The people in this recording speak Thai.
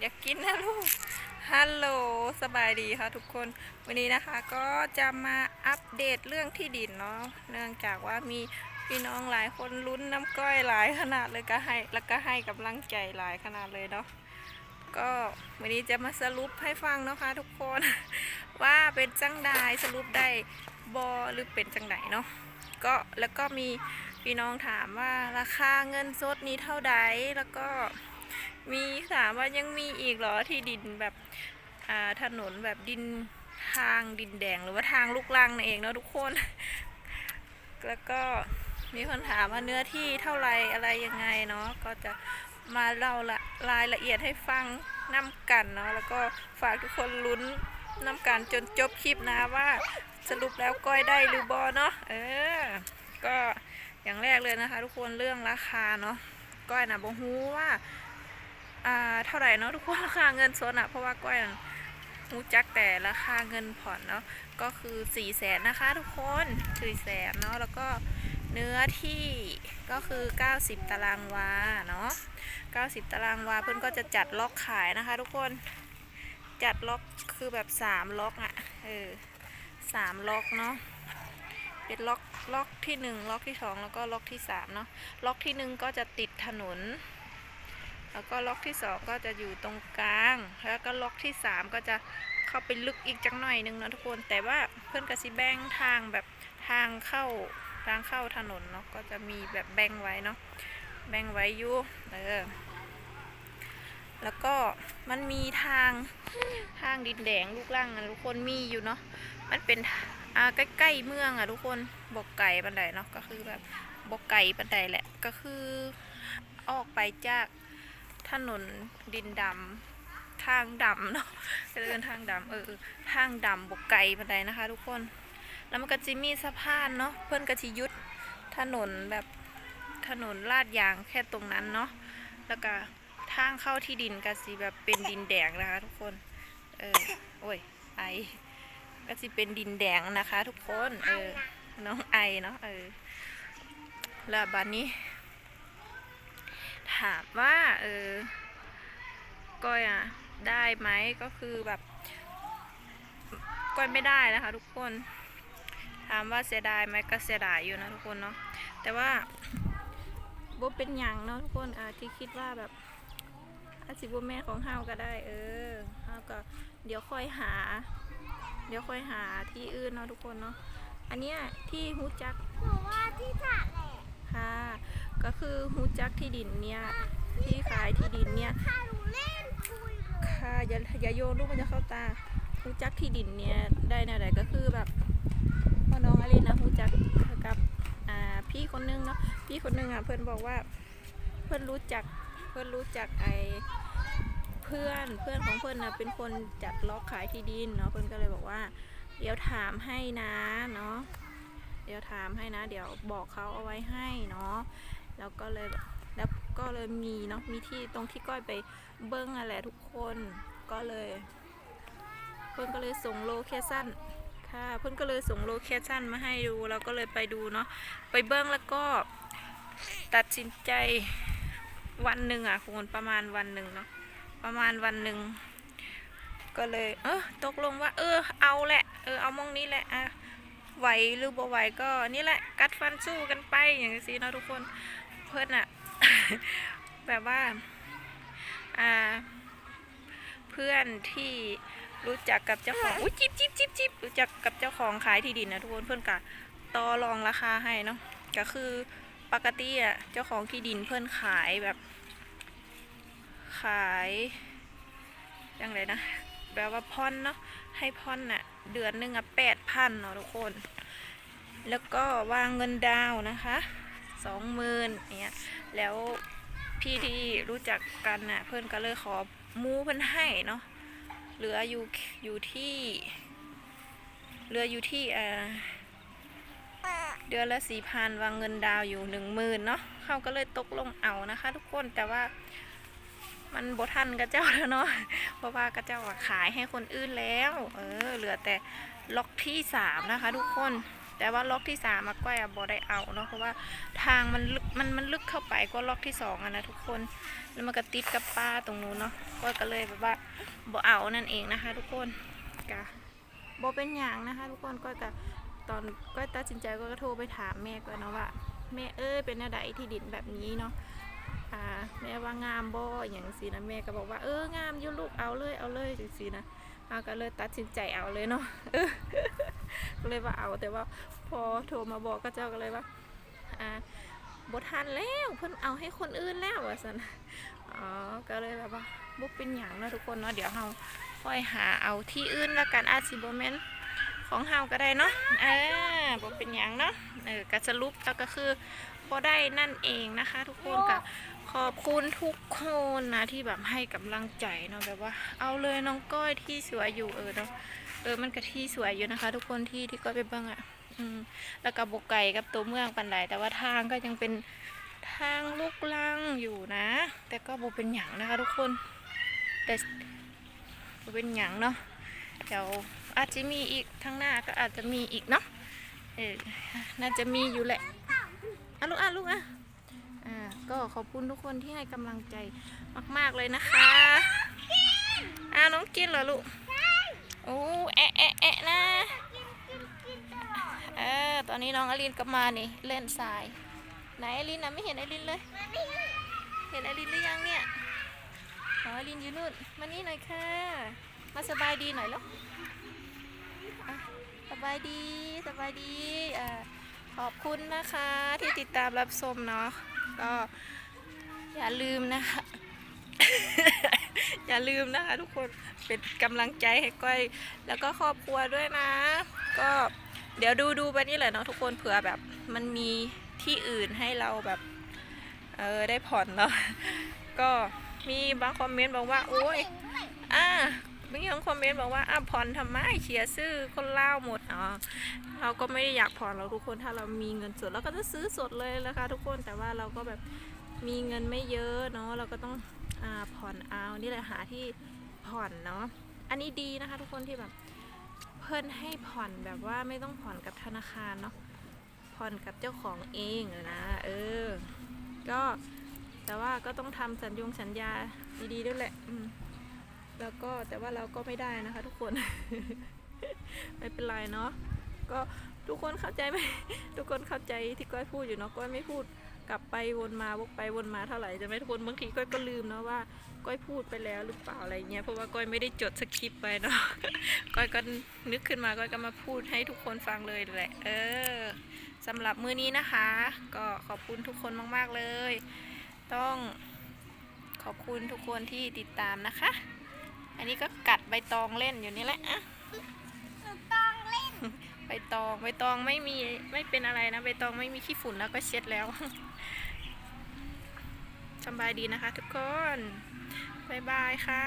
อยากกินนะลูก ฮัลโหล สบายดีค่ะทุกคน วันนี้นะคะก็จะมาอัปเดตเรื่องที่ดินเนาะ เนื่องจากว่ามีพี่น้องหลายคนลุ้นน้ำก้อยหลายขนาดเลยก็ให้ แล้วก็ให้กำลังใจหลายขนาดเลยเนาะ ก็วันนี้จะมาสรุปให้ฟังนะคะทุกคน ว่าเป็นจังใดสรุปได้บอหรือเป็นจังไหนเนาะ ก็แล้วก็มีพี่น้องถามว่าราคาเงินสดนี้เท่าใดแล้วก็ มีถามว่ายังมีอีกเหรอที่ดินแบบอ่าถนนแบบดินทางดินแดงหรือว่าทางลูกลังนั่นเองเนาะทุกคน แล้วก็มีคนถามว่าเนื้อที่เท่าไรอะไรยังไงเนาะก็จะมาเล่าละรายละเอียดให้ฟังน้ำกันเนาะแล้วก็ฝากทุกคนลุ้นน้ำกันจนจบคลิปนะว่าสรุปแล้วก้อยได้หรือบอเนาะเออ ก็อย่างแรกเลยนะคะ ทุกคนเรื่องราคาเนาะก้อยนะบอกฮู้ว่า อ่าเท่าไหร่เนาะทุกคนราคาเงินสดอะเพราะว่าก้อยน่ะรู้จักแต่ราคาเงินผ่อนเนาะก็คือ4ี่แสนนะคะทุกคนสี่แสนเนาะแล้วก็เนื้อที่ก็คือ 90 ตารางวาเนาะ90 ตารางวาเพื่อนก็จะจัดล็อกขายนะคะ ทุกคนจัดล็อกคือแบบ 3 ล็อกอะเออสามล็อกเนาะเป็นล็อกล็อกที่หนึ่งล็อกที่สองแล้วก็ล็อกที่สามเนาะล็อกที่หนึ่งก็จะติดถนน แล้วก็ล็อกที่สองก็จะอยู่ตรงกลาง แล้วก็ล็อกที่สามก็จะเข้าไปลึกอีกจังหน่อยนึงนะทุกคน แต่ว่าเพื่อนกสิแบ่งทางแบบทางเข้าทางเข้าถนนเนาะ ก็จะมีแบบแบ่งไว้เนาะ แบ่งไว้อยู่ เออ แล้วก็มันมีทางทางดินแดงลูกล่างอะทุกคนมีอยู่เนาะ มันเป็นอ่าใกล้ๆเมืองอะทุกคนบอกไก่บันไดเนาะ ก็คือแบบบอกไก่บันไดแหละ ก็คือออกไปจาก ถนนดินดำทางดำเนาะจะเดินทางดำเออเออทางดำบกไก่บันไดนะคะ ทุกคน แล้วมันก็จะมีสะพานเนาะเพื่อนก็จะยุดถนนแบบถนนลาดยางแค่ตรงนั้นเนาะแล้วก็ทางเข้าที่ดินก็สิแบบเป็นดินแดงนะคะ ทุกคนเออโอ้ยไอก็จะเป็นดินแดงนะคะ ทุกคนเออน้องไอเนาะเออแล้วบัดนนี้ ถามว่าเออก้อยอะได้ไหมก็คือแบบก้อยไม่ได้นะคะทุกคน ถามว่าเสียดายไหมก็เสียดายอยู่นะทุกคนเนาะแต่ว่าโบเป็นหยังเนาะทุกคนอ่าที่คิดว่าแบบอาสิบแม่ของเฮาก็ได้ เออเฮาก็เดี๋ยวค่อยหา เดี๋ยวค่อยหาที่อื่นเนาะทุกคนเนาะอันเนี้ยที่ฮูจักหนูว่าที่สระแหละค่ะ ก็คือฮูจักที่ดินเนี่ยที่ขายที่ดินเนี่ยถ้าหนูเล่นคุยเลยค่ะอย่าอย่าโยนลูกมันจะเข้าตาฮูจักที่ดินเนี่ยได้แนวไหนก็คือแบบพ่อน้องอะไรนะฮูจักกับอ่าพี่คนนึงเนาะพี่คนนึงอะเพื่อนบอกว่าเพื่อนรู้จักเพื่อนรู้จักไอเพื่อนเพื่อนของเพื่อนนะเป็นคนจัดล็อกขายที่ดินเนาะเพื่อนก็เลยบอกว่า เดี๋ยวถามให้นะเนาะเดี๋ยวถามให้นะ เดี๋ยวบอกเขาเอาไว้ให้เนาะ แล้วก็เลยแล้วก็เลยมีเนาะมีที่ตรงที่ก้อยไปเบิ้งอะไรทุกคนก็เลย เพื่อนก็เลยส่งโลเคชั่นค่ะเพื่อนก็เลยส่งโลเคชั่นมาให้ดูเราก็เลยไปดูเนาะไปเบิ้งแล้วก็ตัดสินใจวันหนึ่งอะคุณประมาณวันหนึ่งเนาะประมาณวันหนึ่งก็เลย เออตกลงว่า เออ เอาแหละเออเอามองนี้แหละอะไหวหรือบ่ไหวก็นี่แหละกัดฟันสู้กันไปอย่างนี้เนะทุกคน เพื่อนอะแบบว่าอ่า เพื่อนที่รู้จักกับเจ้าของอุ้ยจิบจิบจิบจิบรู้จักกับเจ้าของขายที่ดินนะทุกคนเพื่อนกะต่อรองราคาให้เนาะก็คือปกติอะเจ้าของที่ดินเพื่อนขายแบบ ขายยังไงนะแบบว่าพ่อนเนาะให้พ่อนน่ะเดือนหนึ่งอะแปดพันเนาะทุกคน แล้วก็วางเงินดาวนะคะ สองหมื่นเนี้ยแล้วพี่ที่รู้จักกันน่ะเพื่อนก็เลยขอมูเพื่อนให้เนาะเหลืออยู่อยู่ที่เหลืออยู่ที่เอ่อเดือนละสี่พันวางเงินดาวอยู่หนึ่งหมื่นเนาะเขาก็เลยตกลงเอานะคะ ทุกคนแต่ว่ามันบทันกับเจ้าแล้วเนาะเพราะว่ากระเจ้าขายให้คนอื่นแล้ว เออ เหลือแต่ล็อกที่สามนะคะ ทุกคน แต่ว่าล็อกที่สามก้อยอะบอได้เอาเนาะเพราะว่าทางมันลึกมันมันลึกเข้าไปก็ล็อกที่สองอะนะทุกคนแล้วมันก็ติดกับป้าตรงนู้นเนาะก้อยก็เลยแบบว่าบอเอานั่นเองนะคะ ทุกคนกะบอเป็นอย่างนะคะ ทุกคนก้อยกะตอนก้อยตัดสินใจก็โทรไปถามแม่ก่อนเนาะว่าแม่เอ้ยเป็นแนวใดที่ดินแบบนี้เนาะอ่าแม่ว่างามบ่อย่างสีนะแม่ก็บอกว่าเอองามยู่ลูกเอาเลยเอาเลยสีนะอาก็เลยตัดสินใจเอาเลยเนาะ ก็เลยว่าเอาแต่ว่าพอโทรมาบอกก็เจ้าก็เลยว่าอ่าบทันแล้วเพิ่นเอาให้คนอื่นแล้วว่าสันอ๋อก็เลยแบบว่าบุกเป็นอย่างเนาะทุกคนเนาะเดี๋ยวเราค่อยหาเอาที่อื่นแล้วกันอาจสิบแมนของเฮาก็ได้เนาะเออบ่เป็นอย่างเนาะเออก็สรุปแล้วก็คือบ่ได้นั่นเองนะคะ ทุกคนก็ขอบคุณทุกคนนะที่แบบให้กำลังใจเนาะแบบว่าเอาเลยน้องก้อยที่สวยอยู่เออเนาะ เออมันก็ที่สวยอยู่นะคะ ทุกคนที่ที่ก้อยไปบ้างอะ อืมแล้วก็บกไก่กับตัวเมืองปันไดแต่ว่าทางก็ยังเป็นทางลูกลังอยู่นะ แต่ก็บเป็นหยังนะคะ ทุกคน แต่บ่เป็นหยังเนาะเดี๋ยวอาจจะมีอีกข้างหน้าก็อาจจะมีอีกเนาะเออน่าจะมีอยู่แหละอะลูกอะลูกอะอ่าก็ขอบคุณทุกคนที่ให้กำลังใจมาก ๆเลยนะคะอ่าน้องกินเหรอลูก อ้แอะแอะแอะนะ เออ ตอนนี้น้องอลินก็มานี่ เล่นทราย ไหนอลินนะไม่เห็นอลินเลย เห็นอลินหรือยังเนี่ยอ๋ออลินอยู่นู่น มานี่หน่อยค่ะ มาสบายดีหน่อยแล้วอะสบายดีสบายดีอขอบคุณนะคะที่ติดตามรับชมเนาะก็อย่าลืมนะคะ อย่าลืมนะคะ ทุกคนเป็นกำลังใจให้ก้อยแล้วก็ครอบครัวด้วยนะ ก็เดี๋ยวดูดูไปนี่แหละเนาะทุกคนเผื่อแบบมันมีที่อื่นให้เราแบบเออได้ผ่อนเนาะก็มีบางคอมเมนต์บอกว่าโอ้ยอ่าบางคอมเมนต์บอกว่าอะผ่อนทำไมเชียร์ซื้อคนเล่าหมดอ๋อเราก็ไม่ได้อยากผ่อนเราทุกคนถ้าเรามีเงินสดเราก็จะซื้อสดเลยนะคะทุกคนแต่ว่าเราก็แบบมีเงินไม่เยอะเนาะเราก็ต้อง ผ่อนเอานี่แหละหาที่ผ่อนเนาะอันนี้ดีนะคะ ทุกคนที่แบบเพื่อนให้ผ่อนแบบว่าไม่ต้องผ่อนกับธนาคารเนาะผ่อนกับเจ้าของเองนะเออ ก็แต่ว่าก็ต้องทำสัญญงสัญญาดีๆด้วยแหละอืมแล้วก็แต่ว่าเราก็ไม่ได้นะคะ ทุกคน ไม่เป็นไรเนาะก็ทุกคนเข้าใจไหมทุกคนเข้าใจที่ก้อยพูดอยู่เนาะก้อยไม่พูด กลับไปวนมาวกไปวนมาเท่าไหร่จะไม่ทุกคนบางทีก้อยก็ลืมเนาะว่าก้อยพูดไปแล้วหรือเปล่าอะไรเงี้ยเพราะว่าก้อยไม่ได้จดสคริปต์ไปเนาะก้อยก็นึกขึ้นมาก้อยก็มาพูดให้ทุกคนฟังเลยแหละเออสำหรับมื้อนี้นะคะ ก็ขอบคุณทุกคนมากๆเลย ต้องขอบคุณทุกคนที่ติดตามนะคะ อันนี้ก็กัดใบตองเล่นอยู่นี่แหละอะตองเล่น ใบตองใบตองไม่มีไม่เป็นอะไรนะใบตองไม่มีขี้ฝุ่นแล้วก็เช็ดแล้วสบายดีนะคะทุกคนบ๊ายบายค่ะ